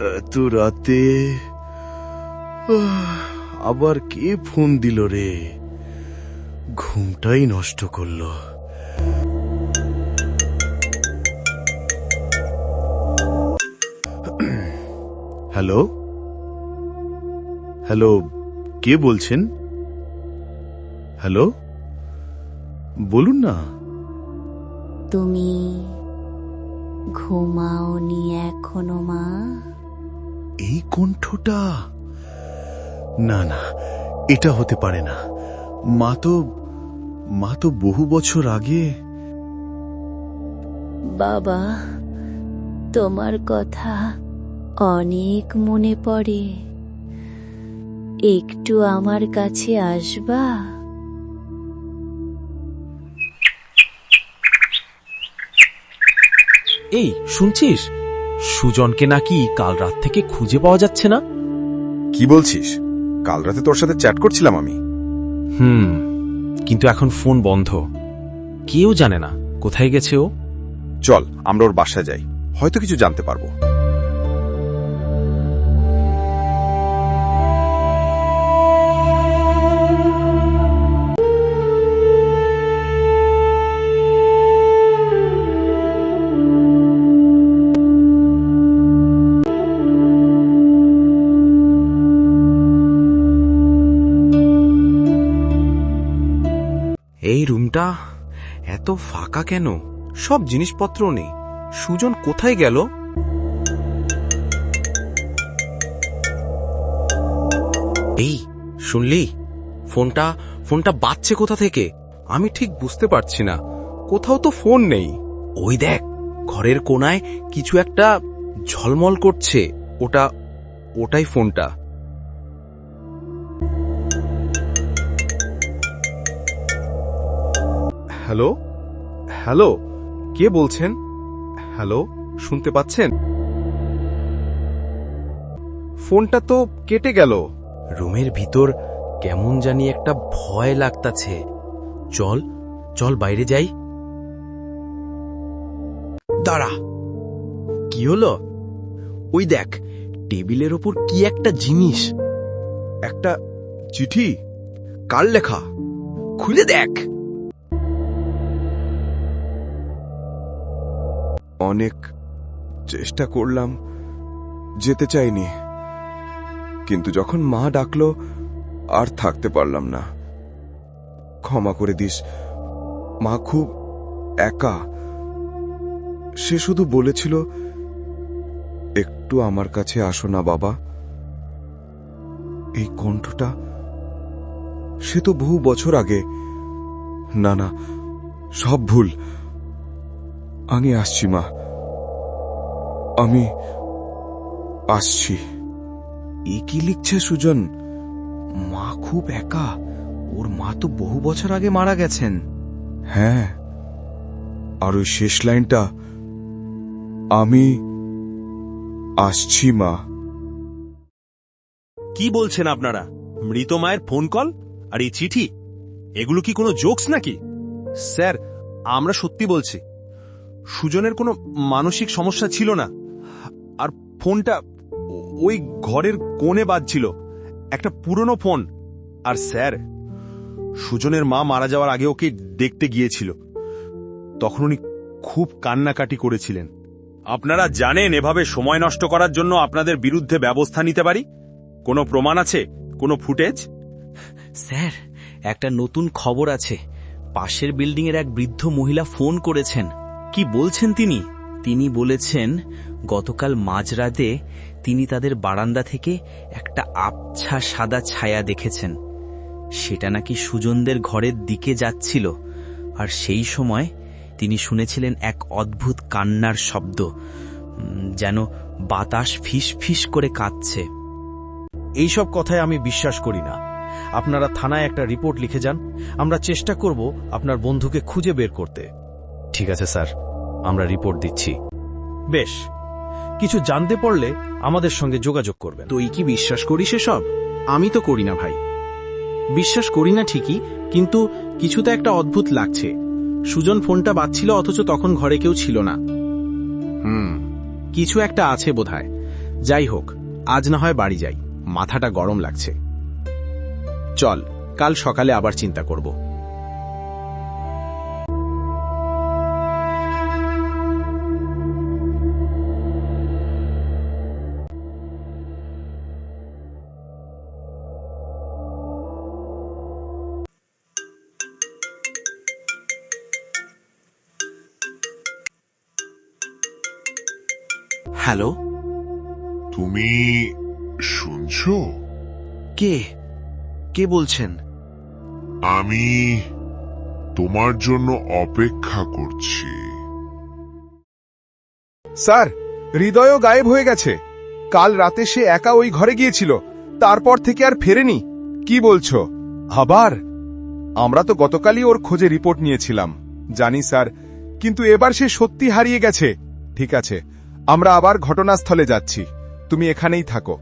এত রাতে? আবার কে ফোন দিল রে? ঘুমটাই নষ্ট করল। হ্যালো? হ্যালো, কে বলছেন? হ্যালো? বলুন না। তুমি ঘুমাওনি এখনও, মা? এই কণ্ঠটা? না না এটা হতে পারে না। মা তো মা তো বহু বছর আগে। বাবা তোমার কথা অনেক মনে পড়ে। একটু আমার কাছে আসবা? এই শুনছিস? সুজনকে নাকি কাল রাত থেকে খুঁজে পাওয়া যাচ্ছে না? কি বলছিস? কাল রাতে তোর সাথে চ্যাট করছিলাম আমি। হুম কিন্তু এখন ফোন বন্ধ। কেউ জানে না কোথায় গেছে ও? চল আমরা ওর বাসায় যাই। হয়তো কিছু জানতে পারব। এই রুমটা এত ফাঁকা কেন? সব জিনিসপত্র নেই। সুজন কোথায় গেল? এই, শুনলি? ফোনটা ফোনটা বাজছে কোথা থেকে? আমি ঠিক বুঝতে পারছি না। কোথাও তো ফোন নেই। ওই দেখ, ঘরের কোনায় কিছু একটা ঝলমল করছে। ওটা, ওটাই ফোনটা। হ্যালো? হ্যালো? কে বলছেন? হ্যালো? শুনতে পাচ্ছেন? ফোনটা তো কেটে গেল। রুমের ভিতর কেমন জানি একটা ভয় লাগতাছে। চল চল বাইরে যাই। দাঁড়া। কি হলো? ওই দেখ টেবিলের ওপর কি একটা জিনিস। একটা চিঠি? কার লেখা? খুলে দেখ। অনেক চেষ্টা করলাম, যেতে চাইনি। কিন্তু যখন মা ডাকলো, আর থাকতে পারলাম না। ক্ষমা করে দিস। মা খুব একা। সে শুধু বলেছিল, একটু আমার কাছে আসো না বাবা। এই কণ্ঠটা, সে তো বহু বছর আগে। না না, সব ভুল। আমি আসছি, মা। আমি আসছি। এ কি লিখছে সুজন? মা খুব একা। ওর মা তো বহু বছর আগে মারা গেছেন। হ্যাঁ। আর ওই শেষ লাইনটা, আমি আসছি, মা। কি বলছেন আপনারা? মৃত মায়ের ফোন কল আর এই চিঠি? এগুলো কি কোনো জোকস নাকি? স্যার, আমরা সত্যি বলছি। সুজনের কোনো মানসিক সমস্যা ছিল না। আর ফোনটা ওই ঘরের কোণে বাজছিল। একটা পুরনো ফোন। আর স্যার সুজনের মা মারা যাওয়ার আগে ওকে দেখতে গিয়েছিল। তখন উনি খুব কান্নাকাটি করেছিলেন। আপনারা জানেন এভাবে সময় নষ্ট করার জন্য আপনাদের বিরুদ্ধে ব্যবস্থা নিতে পারি? কোনো প্রমাণ আছে? কোনো ফুটেজ? স্যার একটা নতুন খবর আছে। পাশের বিল্ডিংয়ের এক বৃদ্ধ মহিলা ফোন করেছেন। কি বলছেন তিনি? তিনি বলেছেন, গতকাল মাঝরাতে তিনি তাদের বারান্দা থেকে একটা আবছা সাদা ছায়া দেখেছেন। সেটা নাকি সুজনদের ঘরের দিকে যাচ্ছিল। আর সেই সময় তিনি শুনেছিলেন এক অদ্ভুত কান্নার শব্দ যেন বাতাস ফিস ফিস করে কাঁদছে। এইসব কথায় আমি বিশ্বাস করি না। আপনারা থানায় একটা রিপোর্ট লিখে যান। আমরা চেষ্টা করব আপনার বন্ধুকে খুঁজে বের করতে। ঠিক আছে স্যার। আমরা রিপোর্ট দিচ্ছি। বেশ। কিছু জানতে পারলে আমাদের সঙ্গে যোগাযোগ করবেন। তুই কি বিশ্বাস করিস সব আমি তো করি না ভাই। বিশ্বাস করি না ঠিকই কিন্তু কিছুতে একটা অদ্ভুত লাগছে। সুজন ফোনটা বাজছিল অথচ তখন ঘরে কেউ ছিল না। হুম কিছু একটা আছে বোধহয়। যাই হোক আজ না হয় বাড়ি যাই। মাথাটা গরম লাগছে। চল কাল সকালে আবার চিন্তা করব। হ্যালো? তুমি শুনছো? কে? কে বলছেন? আমি তোমার জন্য অপেক্ষা করছি। স্যার হৃদয়ও গায়েব হয়ে গেছে। কাল রাতে সে একা ওই ঘরে গিয়েছিল। তারপর থেকে আর ফেরেনি। কি বলছো? আবার? আমরা তো গতকালই ওর খোঁজে রিপোর্ট নিয়েছিলাম। জানি স্যার। কিন্তু এবার সে সত্যি হারিয়ে গেছে। ঠিক আছে আমরা আবার ঘটনাস্থলে যাচ্ছি। তুমি এখানেই থাকো।